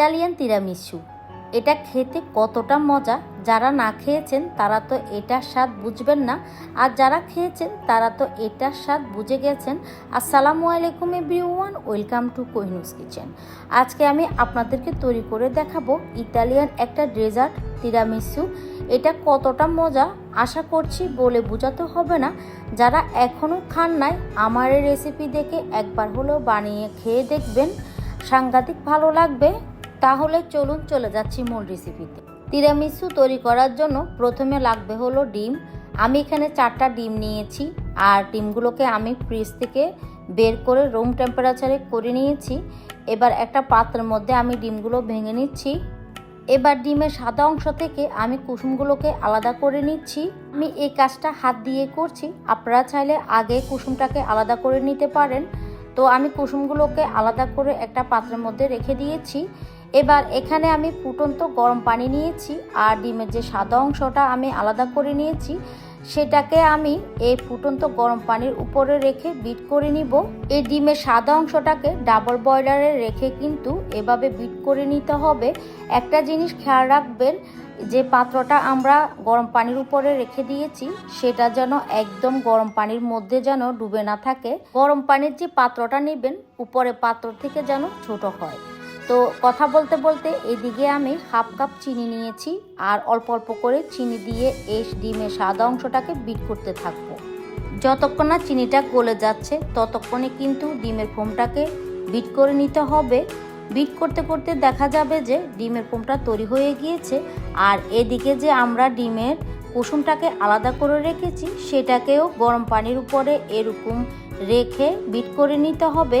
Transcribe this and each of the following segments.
Italian tiramisu. এটা খেতে কতটা মজা? যারা না খেয়েছেন, তারা তো এটার স্বাদ বুঝবেন না। আর যারা খেয়েছেন, তারা তো এটার স্বাদ বুঝে গেছেন। আসসালামু আলাইকুম everyone, welcome to Kohinoor's kitchen. আজকে আমি আপনাদেরকে তৈরি করে দেখাবো ইতালিয়ান একটা ডেজার্ট তিরামিসু। এটা কতটা মজা? আশা করছি বলে বোঝাতে হবে না। যারা এখনও খান নাই, আমার রেসিপি দেখে একবার হলেও বানিয়ে খেয়ে দেখবেন। সাংঘাতিক ভালো লাগবে। তাহলে চলুন চলে যাচ্ছি মূল রেসিপিতে তিরামিসু তৈরি করার জন্য প্রথমে লাগবে হলো ডিম। আমি এখানে চারটা ডিম নিয়েছি আর ডিমগুলোকে আমি ফ্রিজ থেকে বের করে রুম টেম্পারেচারে করে নিয়েছি। এবার একটা পাত্রের মধ্যে আমি ডিমগুলো ভেঙে নিচ্ছি। এবার ডিমের সাদা অংশ থেকে আমি কুসুমগুলোকে আলাদা করে নিচ্ছি। আমি এই কাজটা হাত দিয়ে করছি। আপনারা চাইলে আগে কুসুমটাকে আলাদা করে নিতে পারেন। তো আমি কুসুমগুলোকে আলাদা করে একটা পাত্রের মধ্যে রেখে দিয়েছি। এবার এখানে আমি ফুটন্ত গরম পানি নিয়েছি আর ডিমের যে সাদা অংশটা আমি আলাদা করে নিয়েছি, সেটাকে আমি এই ফুটন্ত গরম পানির উপরে রেখে বিট করে নিব। এই ডিমের সাদা অংশটাকে ডাবল বয়লারে রেখে কিন্তু এভাবে বিট করে নিতে হবে। একটা জিনিস খেয়াল রাখবেন, যে পাত্রটা আমরা গরম পানির উপরে রেখে দিয়েছি, সেটা যেন একদম গরম পানির মধ্যে যেন ডুবে না থাকে। গরম পানির যে পাত্রটা নেবেন উপরে পাত্র থেকে যেন ছোট হয়। তো কথা বলতে বলতে এদিকে আমি হাফ কাপ চিনি নিয়েছি আর অল্প অল্প করে চিনি দিয়ে এই ডিমের সাদা অংশটাকে বিট করতে থাকব। যতক্ষণ না চিনিটা গলে যাচ্ছে, ততক্ষণে কিন্তু ডিমের ফোমটাকে বিট করে নিতে হবে। বিট করতে করতে দেখা যাবে যে ডিমের ফোমটা তৈরি হয়ে গিয়েছে আর এদিকে যে আমরা ডিমের কুসুমটাকে আলাদা করে রেখেছি, সেটাকেও গরম পানির উপরে এরকম রেখে বিট করে নিতে হবে।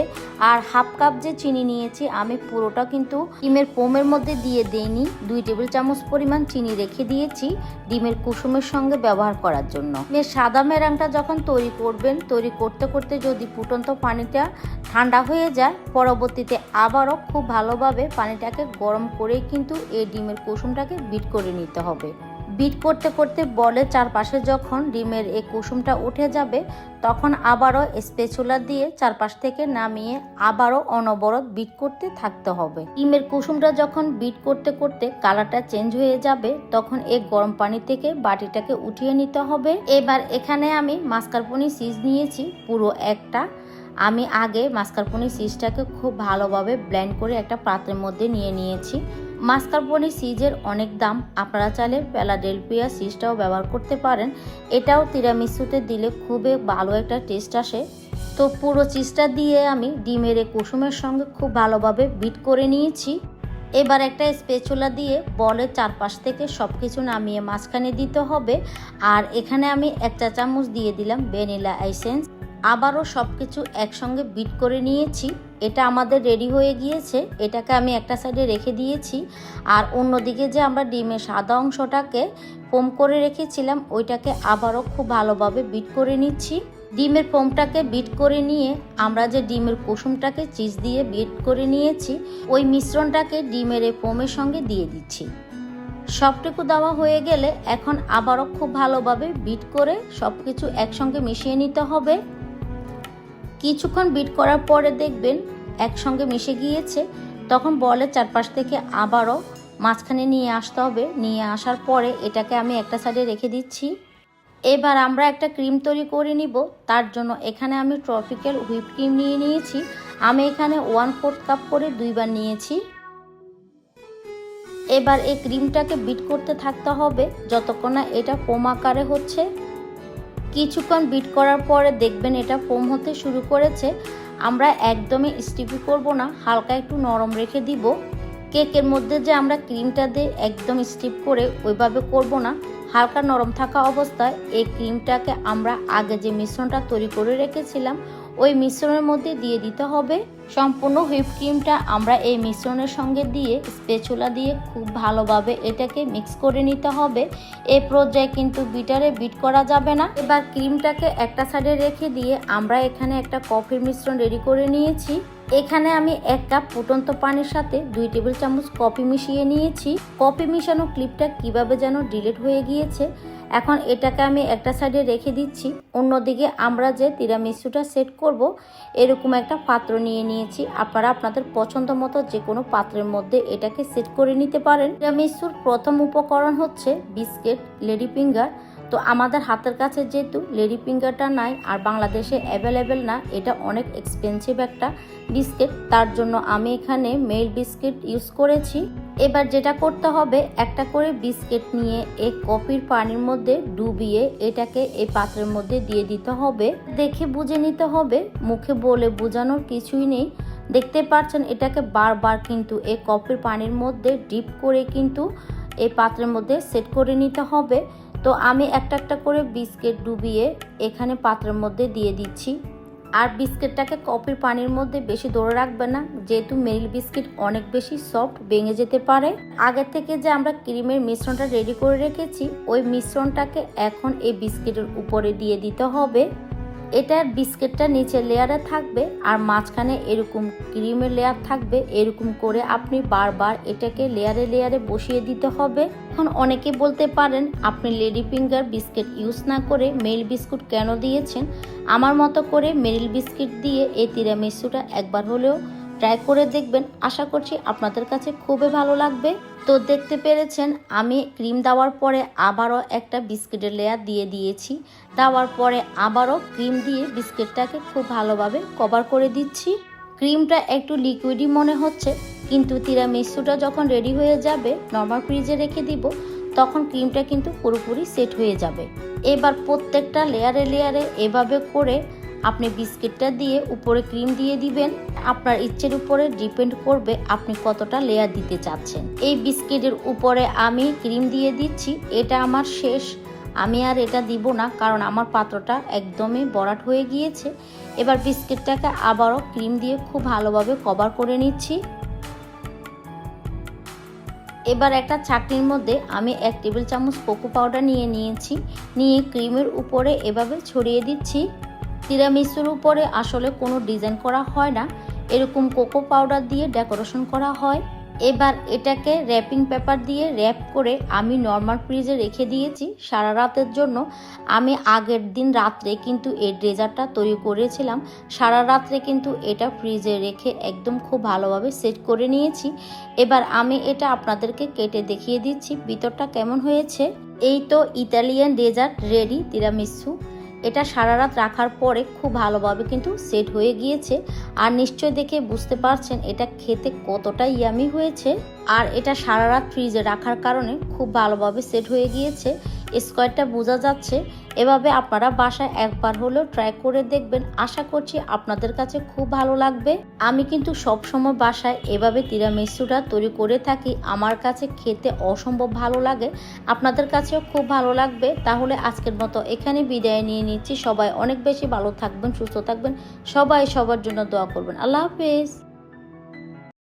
আর হাফ কাপ যে চিনি নিয়েছি, আমি পুরোটা কিন্তু ডিমের পোমের মধ্যে দিয়ে দেইনি। দুই টেবিল চামচ পরিমাণ চিনি রেখে দিয়েছি ডিমের কুসুমের সঙ্গে ব্যবহার করার জন্য। এর সাদা মেরাংটা যখন তৈরি করবেন, তৈরি করতে করতে যদি ফুটন্ত পানিটা ঠান্ডা হয়ে যায়, পরবর্তীতে আবারও খুব ভালোভাবে পানিটাকে গরম করে কিন্তু এই ডিমের কুসুমটাকে বিট করে নিতে হবে। বিট করতে করতে বলে চারপাশে যখন ডিমের এই কুসুমটা উঠে যাবে, তখন আবারও স্পেচুলা দিয়ে চারপাশ থেকে নামিয়ে আবারও অনবরত বিট করতে থাকতে হবে। ডিমের কুসুমটা যখন বিট করতে করতে কালারটা চেঞ্জ হয়ে যাবে, তখন এই গরম পানি থেকে বাটিটাকে উঠিয়ে নিতে হবে। এবার এখানে আমি মাস্কারপনি সিজ নিয়েছি, পুরো একটা। আমি আগে মাস্কারপনি সিজটাকে খুব ভালোভাবে ব্লেন্ড করে একটা পাত্রের মধ্যে নিয়ে নিয়েছি। মাস্কারপনি সিজের অনেক দাম। আপনারা চাইলে প্যালাডেলপিয়া সিজটাও ব্যবহার করতে পারেন। এটাও তিরামিসুতে দিলে খুবই ভালো একটা টেস্ট আসে। তো পুরো চিজটা দিয়ে আমি ডিমের কুসুমের সঙ্গে খুব ভালোভাবে বিট করে নিয়েছি। এবার একটা স্পেচুলা দিয়ে বলের চারপাশ থেকে সব কিছু নামিয়ে মাঝখানে দিতে হবে। আর এখানে আমি এক চা চামচ দিয়ে দিলাম ভ্যানিলা আইসেন্স আবারও সব কিছু একসঙ্গে বিট করে নিয়েছি। এটা আমাদের রেডি হয়ে গিয়েছে। এটাকে আমি একটা সাইডে রেখে দিয়েছি। আর অন্যদিকে যে আমরা ডিমের সাদা অংশটাকে ফোম করে রেখেছিলাম, ওইটাকে আবারও খুব ভালোভাবে বিট করে নিচ্ছি। ডিমের ফোমটাকে বিট করে নিয়ে আমরা যে ডিমের কুসুমটাকে চিজ দিয়ে বিট করে নিয়েছি, ওই মিশ্রণটাকে ডিমের এই ফোমের সঙ্গে দিয়ে দিচ্ছি। সবটুকু দেওয়া হয়ে গেলে এখন আবারও খুব ভালোভাবে বিট করে সব কিছু একসঙ্গে মিশিয়ে নিতে হবে। কিছুক্ষণ বিট করার পরে দেখবেন একসঙ্গে মিশে গিয়েছে। তখন বলের চারপাশ থেকে আবারও মাঝখানে নিয়ে আসতে হবে। নিয়ে আসার পরে এটাকে আমি একটা সাইডে রেখে দিচ্ছি। এবার আমরা একটা ক্রিম তৈরি করে নিব। তার জন্য এখানে আমি ট্রপিক্যাল হুইপ ক্রিম নিয়ে নিয়েছি। আমি এখানে ওয়ান ফোর্থ কাপ করে দুইবার নিয়েছি। এবার এই ক্রিমটাকে বিট করতে থাকতে হবে। যতক্ষণ না এটা ফোম আকারে হচ্ছে কিছুক্ষণ বিট করার পরে দেখবেন এটা ফোম হতে শুরু করেছে। আমরা একদমই স্টিপি করব না, হালকা একটু নরম রেখে দিব। কেকের মধ্যে যে আমরা ক্রিমটা দিয়ে একদম স্টিপ করে ওইভাবে করব না, হালকা নরম থাকা অবস্থায় এই ক্রিমটাকে আমরা আগে যে মিশ্রণটা তৈরি করে রেখেছিলাম ওই মিশ্রণের মধ্যে দিয়ে দিতে হবে। সম্পূর্ণ হুইপ ক্রিমটা আমরা এই মিশ্রণের সঙ্গে দিয়ে স্পেচুলা দিয়ে খুব ভালোভাবে এটাকে মিক্স করে নিতে হবে। এই পর্যায়ে কিন্তু বিটারে বিট করা যাবে না। এবার ক্রিমটাকে একটা সাইডে রেখে দিয়ে আমরা এখানে একটা কফির মিশ্রণ রেডি করে নিয়েছি। এখানে আমি এক কাপ ফুটন্ত পানির সাথে দুই টেবিল চামচ কফি মিশিয়ে নিয়েছি। কফি মিশানো ক্লিপটা কীভাবে যেন ডিলিট হয়ে গিয়েছে এখন এটাকে আমি একটা সাইডে রেখে দিচ্ছি। অন্যদিকে আমরা যে তিরামিসুটা সেট করব, এরকম একটা পাত্র নিয়ে নিয়েছি। আপনারা আপনাদের পছন্দ মতো যে কোনো পাত্রের মধ্যে এটাকে সেট করে নিতে পারেন। তিরামিসুর প্রথম উপকরণ হচ্ছে বিস্কিট লেডি ফিঙ্গার তো আমাদের হাতের কাছে যেহেতু লেডি ফিঙ্গারটা নাই আর বাংলাদেশে অ্যাভেলেবেল না, এটা অনেক এক্সপেন্সিভ একটা বিস্কিট তার জন্য আমি এখানে মেল বিস্কিট ইউজ করেছি। এবার যেটা করতে হবে, একটা করে বিস্কিট নিয়ে এই কফির পানির মধ্যে ডুবিয়ে এটাকে এই পাত্রের মধ্যে দিয়ে দিতে হবে। দেখে বুঝে নিতে হবে, মুখে বলে বোঝানোর কিছুই নেই। দেখতে পাচ্ছেন, এটাকে বারবার কিন্তু এই কফির পানির মধ্যে ডিপ করে কিন্তু এই পাত্রের মধ্যে সেট করে নিতে হবে। তো আমি একটা একটা করে বিস্কিট ডুবিয়ে এখানে পাত্রের মধ্যে দিয়ে দিচ্ছি। আর বিস্কিটটাকে কফির পানির মধ্যে বেশি ধরে রাখবে না, যেহেতু মেরিল বিস্কিট অনেক বেশি সফট ভেঙে যেতে পারে। আগের থেকে যে আমরা ক্রিমের মিশ্রণটা রেডি করে রেখেছি, ওই মিশ্রণটাকে এখন এই বিস্কিটের উপরে দিয়ে দিতে হবে। এটার বিস্কিটটা নিচে লেয়ারে থাকবে আর মাঝখানে এরকম ক্রিমের লেয়ার থাকবে। এরকম করে আপনি বারবার এটাকে লেয়ারে লেয়ারে বসিয়ে দিতে হবে। এখন অনেকে বলতে পারেন, আপনি লেডি ফিঙ্গার বিস্কিট ইউজ না করে মেল বিস্কুট কেন দিয়েছেন? আমার মতো করে মেরিল বিস্কিট দিয়ে এই তিরামিসুটা একবার হলেও ট্রাই করে দেখবেন। আশা করছি আপনাদের কাছে খুবই ভালো লাগবে। তো দেখতে পেরেছেন, আমি ক্রিম দেওয়ার পরে আবারও একটা বিস্কিটের লেয়ার দিয়ে দিয়েছি। দেওয়ার পরে আবারও ক্রিম দিয়ে বিস্কিটটাকে খুব ভালোভাবে কভার করে দিচ্ছি। ক্রিমটা একটু লিকুইডই মনে হচ্ছে, কিন্তু তিরা তিরামিসুটা যখন রেডি হয়ে যাবে নর্মাল ফ্রিজে রেখে দিব, তখন ক্রিমটা কিন্তু পুরোপুরি সেট হয়ে যাবে। এবার প্রত্যেকটা লেয়ারে লেয়ারে এভাবে করে আপনি বিস্কিটটা দিয়ে উপরে ক্রিম দিয়ে দিবেন। আপনার ইচ্ছের উপরে ডিপেন্ড করবে আপনি কতটা লেয়ার দিতে চাচ্ছেন। এই বিস্কিটের উপরে আমি ক্রিম দিয়ে দিচ্ছি, এটা আমার শেষ। আমি আর এটা দিব না, কারণ আমার পাত্রটা একদমই বরাট হয়ে গিয়েছে। এবার বিস্কিটটাকে আবারও ক্রিম দিয়ে খুব ভালোভাবে কভার করে নিচ্ছি। এবার একটা চাটনির মধ্যে আমি এক টেবিল চামচ কোকো পাউডার নিয়ে নিয়েছি। নিয়ে ক্রিমের উপরে এভাবে ছড়িয়ে দিচ্ছি। তিরামিসুর উপরে আসলে কোনো ডিজাইন করা হয় না। এরকম কোকো পাউডার দিয়ে ডেকোরেশন করা হয়। এবার এটাকে র্যাপিং পেপার দিয়ে র্যাপ করে আমি নর্মাল ফ্রিজে রেখে দিয়েছি সারা রাতের জন্য। আমি আগের দিন রাত্রে কিন্তু এই ড্রেজারটা তৈরি করেছিলাম। সারা রাত্রে কিন্তু এটা ফ্রিজে রেখে একদম খুব ভালোভাবে সেট করে নিয়েছি। এবার আমি এটা আপনাদেরকে কেটে দেখিয়ে দিচ্ছি। ভিতরটা কেমন হয়েছে? এই তো ইতালিয়ান ডেজার্ট রেডি তিরামিসু। এটা সারা রাত রাখার পরে খুব ভালোভাবে কিন্তু সেট হয়ে গিয়েছে। আর নিশ্চয় দেখে বুঝতে পারছেন এটা খেতে কতটা ইয়ামি হয়েছে। আর এটা সারা রাত ফ্রিজে রাখার কারণে খুব ভালোভাবে সেট হয়ে গিয়েছে। স্কোয়ারটা বোঝা যাচ্ছে। এভাবে আপনারা বাসায় একবার হলেও ট্রাই করে দেখবেন। আশা করছি আপনাদের কাছে খুব ভালো লাগবে। আমি কিন্তু সবসময় বাসায় এভাবে তিরামিসুটা তৈরি করে থাকি। আমার কাছে খেতে অসম্ভব ভালো লাগে। আপনাদের কাছেও খুব ভালো লাগবে। তাহলে আজকের মতো এখানে বিদায় নিয়ে নিচ্ছি। সবাই অনেক বেশি ভালো থাকবেন, সুস্থ থাকবেন। সবাই সবার জন্য দোয়া করবেন। আল্লাহ হাফেজ।